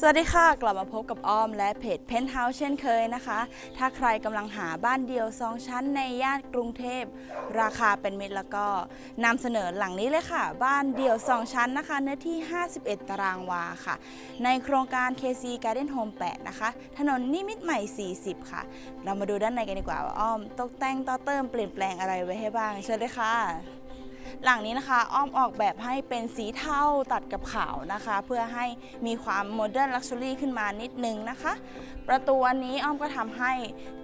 สวัสดีค่ะกลับมาพบกับอ้อมและเพจเพนท์เฮาส์เช่นเคยนะคะ ถ้าใครกำลังหาบ้านเดียวสองชั้นในย่านกรุงเทพ ราคาเป็นมิตรแล้วก็นำเสนอหลังนี้เลยค่ะ บ้านเดี่ยว2ชั้นนะคะ เนื้อที่ 51 ตารางวาค่ะ ในโครงการ KC Garden Home 8 นะคะ ถนนนิมิตรใหม่ 40 ค่ะ เรามาดูด้านในกันดีกว่าว่าอ้อมตกแต่งต่อเติมเปลี่ยนแปลงอะไรไว้ให้บ้างเชิญเลยค่ะ หลังนี้นะคะอ้อมออกแบบให้เป็นสีเทาตัดกับขาวนะคะ เพื่อให้มีความโมเดิร์นลักชัวรี่ขึ้นมานิดนึงนะคะ ประตูอันนี้อ้อมก็ทำให้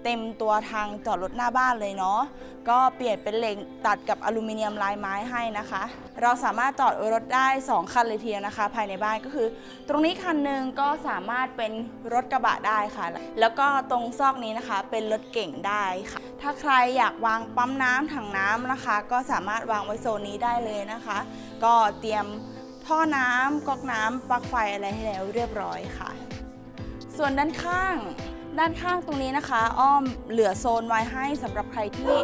เต็มตัวทางจอดรถหน้าบ้านเลยเนาะก็เปลี่ยนเป็นเหล็กตัดกับอลูมิเนียมลายไม้ให้นะคะ เราสามารถจอดรถได้ 2 คันเลยทีเดียวนะคะ ภายในบ้านก็คือ ตรงนี้คันหนึ่งก็สามารถเป็นรถกระบะได้ค่ะ แล้วก็ตรงซอกนี้นะคะ เป็นรถเก่งได้ค่ะ ถ้าใครอยากวางปั๊มน้ำถังน้ำนะคะ ก็สามารถวางไว้โซนนี้ได้เลยนะคะ ก็เตรียมท่อน้ำก๊อกน้ำปลั๊กไฟอะไรให้แล้วเรียบร้อยค่ะ ส่วนด้านข้าง ด้านข้างตรงนี้นะคะ อ้อมเหลือโซนไว้ให้สำหรับใครที่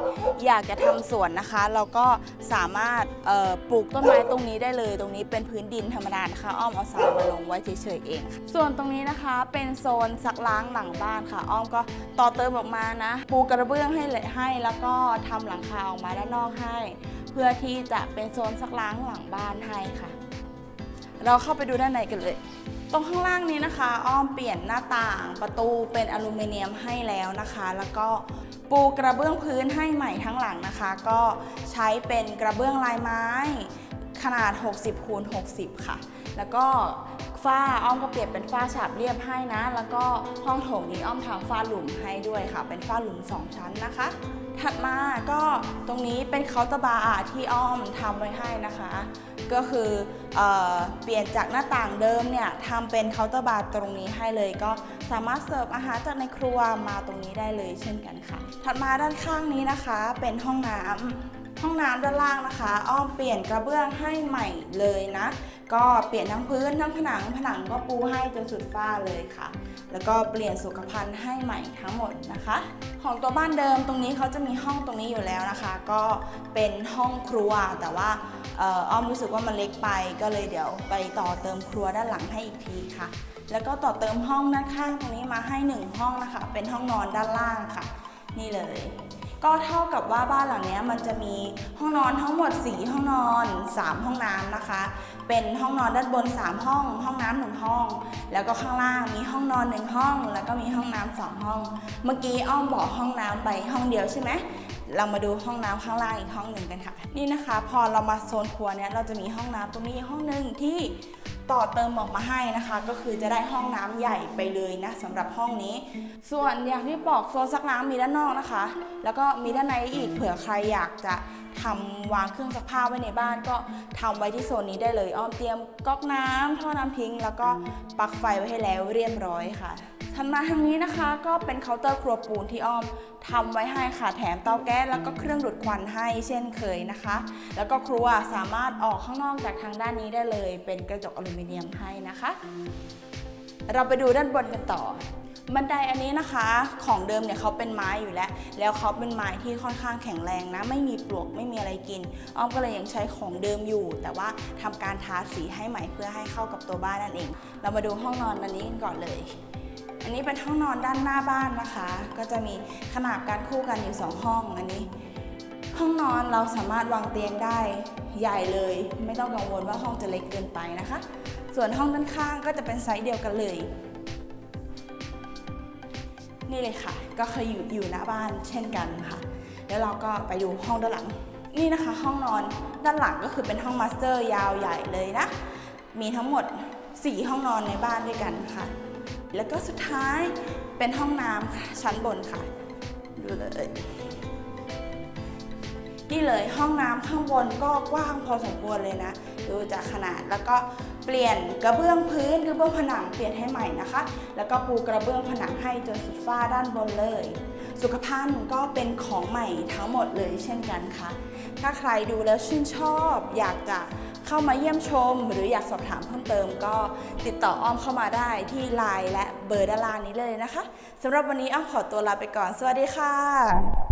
อยากจะทำสวนนะคะเราก็สามารถปลูกต้นไม้ตรงนี้ได้เลย ตรงนี้เป็นพื้นดินธรรมดานะคะ อ้อมเอาทรายมาลงไว้เฉยๆเองส่วนตรงนี้นะคะเป็นโซนซักล้างหลังบ้านค่ะ อ้อมก็ต่อเติมออกมานะ ปูกระเบื้องให้ให้แล้วก็ทำหลังคาออกมาด้านนอกให้ เพื่อที่จะเป็นโซนซักล้างหลังบ้านให้ค่ะ เราเข้าไปดูด้านในกันเลย ตรงข้างล่างนี้นะคะ อ้อมเปลี่ยนหน้าต่างประตูเป็นอลูมิเนียมให้แล้วนะคะ แล้วก็ปูกระเบื้องพื้นให้ใหม่ทั้งหลังนะคะ ก็ใช้เป็นกระเบื้องลายไม้ ขนาด 60คูณ60 ค่ะ แล้วก็ ฝ้าอ้อมก็เปลี่ยนเป็นฝ้าฉาบเรียบให้นะ แล้วก็ห้องโถงนี้อ้อมทำฝ้าหลุมให้ด้วยค่ะ เป็นฝ้าหลุม 2 ชั้นนะคะ ถัดมาก็ตรงนี้เป็นเคาน์เตอร์บาร์ที่อ้อมทำไว้ให้นะคะ ก็คือเออเปลี่ยนจากหน้าต่างเดิมเนี่ยทำเป็นเคาน์เตอร์บาร์ตรงนี้ให้เลย ก็สามารถเสิร์ฟอาหารจากในครัวมาตรงนี้ได้เลยเช่นกันค่ะ ถัดมาด้านข้างนี้นะคะ เป็นห้องน้ำ ห้องน้ำด้านล่างนะคะ อ้อมเปลี่ยนกระเบื้องให้ใหม่เลยนะ ก็เปลี่ยนทั้งพื้นทั้งผนังผนังก็ปูให้จนสุดฝ้าเลยค่ะ แล้วก็เปลี่ยนสุขภัณฑ์ให้ใหม่ทั้งหมดนะคะ ของตัวบ้านเดิมตรงนี้เขาจะมีห้องตรงนี้อยู่แล้วนะคะ ก็เป็นห้องครัวแต่ว่าอ้อมรู้สึกว่ามันเล็กไปก็เลยเดี๋ยวไปต่อเติมครัวด้านหลังให้อีกทีค่ะ แล้วก็ต่อเติมห้องด้านข้างตรงนี้มาให้หนึ่งห้องนะคะ เป็นห้องนอนด้านล่างค่ะ นี่เลย ก็เท่ากับว่าบ้านหลังนี้มันจะมีห้องนอนทั้งหมด 4 ห้องนอน 3 ห้องน้ำนะคะ เป็นห้องนอนด้านบน 3 ห้อง ห้องน้ำหนึ่งห้อง แล้วก็ข้างล่างมีห้องนอนหนึ่งห้อง แล้วก็มีห้องน้ำสองห้อง เมื่อกี้อ้อมบอกห้องน้ำไปห้องเดียวใช่ไหมเรามาดูห้องน้ำข้างล่างอีกห้องหนึ่งกันค่ะ นี่นะคะ พอเรามาโซนครัวเนี้ยเราจะมีห้องน้ำตรงนี้ห้องหนึ่งที่ ต่อเติมออกมาให้นะคะ ก็คือจะได้ห้องน้ำใหญ่ไปเลยนะสำหรับห้องนี้ ส่วนอย่างที่บอกโซนซักน้ำมีด้านนอกนะคะ แล้วก็มีด้านในอีกเผื่อใครอยากจะทำวางเครื่องซักผ้าไว้ในบ้านก็ทำไว้ที่โซนนี้ได้เลยอ้อมเตรียมก๊อกน้ำท่อน้ำทิ้ง แล้วก็ปลั๊กไฟไว้ให้แล้วเรียบร้อยค่ะ ถัดมาทางนี้นะคะก็เป็นเคาน์เตอร์ครัวปูนที่อ้อมทำไว้ให้ค่ะแถมเตาแก๊สแล้วก็เครื่องดูดควันให้เช่นเคยนะคะ แล้วก็ครัวสามารถออกข้างนอกจากทางด้านนี้ได้เลย เป็นกระจกอลูมิเนียมให้นะคะ เราไปดูด้านบนกันต่อบันไดอันนี้นะคะของเดิมเนี่ยเขาเป็นไม้อยู่แล้ว แล้วเขาเป็นไม้ที่ค่อนข้างแข็งแรงนะ ไม่มีปลวกไม่มีอะไรกิน อ้อมก็เลยยังใช้ของเดิมอยู่ แต่ว่าทำการทาสีให้ใหม่เพื่อให้เข้ากับตัวบ้านนั่นเอง เรามาดูห้องนอนอันนี้กันก่อนเลย อันนี้เป็นห้องนอนด้านหน้าบ้านนะคะ ก็จะมีขนาดการคู่กันอยู่สองห้อง อันนี้ ห้องนอนเราสามารถวางเตียงได้ใหญ่เลย ไม่ต้องกังวลว่าห้องจะเล็กเกินไปนะคะ ส่วนห้องด้านข้างก็จะเป็นไซส์เดียวกันเลยนี่เลยค่ะ ก็เคยอยู่อยู่หน้าบ้านเช่นกันค่ะ แล้วเราก็ไปดูห้องด้านหลัง นี่นะคะ ห้องนอนด้านหลังก็คือเป็นห้องมาสเตอร์ยาวใหญ่เลยนะ มีทั้งหมด 4 ห้องนอนในบ้านด้วยกันค่ะ แล้วก็สุดท้ายเป็นห้องน้ำค่ะชั้นบนค่ะ ดูเลย นี่เลยห้องน้ำข้างบนก็กว้างพอสมควรเลยนะ ดูจากขนาดแล้วก็เปลี่ยนกระเบื้องพื้นกระเบื้องผนังเปลี่ยนให้ใหม่นะคะ แล้วก็ปูกระเบื้องผนังให้จนสุดฝ้าด้านบนเลย สุขภัณฑ์ก็เป็นของใหม่ทั้งหมดเลยเช่นกันค่ะ ถ้าใครดูแล้วชื่นชอบอยากจะ เข้ามาเยี่ยมชม หรืออยากสอบถามเพิ่มเติม ก็ติดต่ออ้อมเข้ามาได้ที่ไลน์และเบอร์ด้านล่างนี้เลยนะคะสำหรับวันนี้อ้อมขอตัวลาไปก่อน สวัสดีค่ะ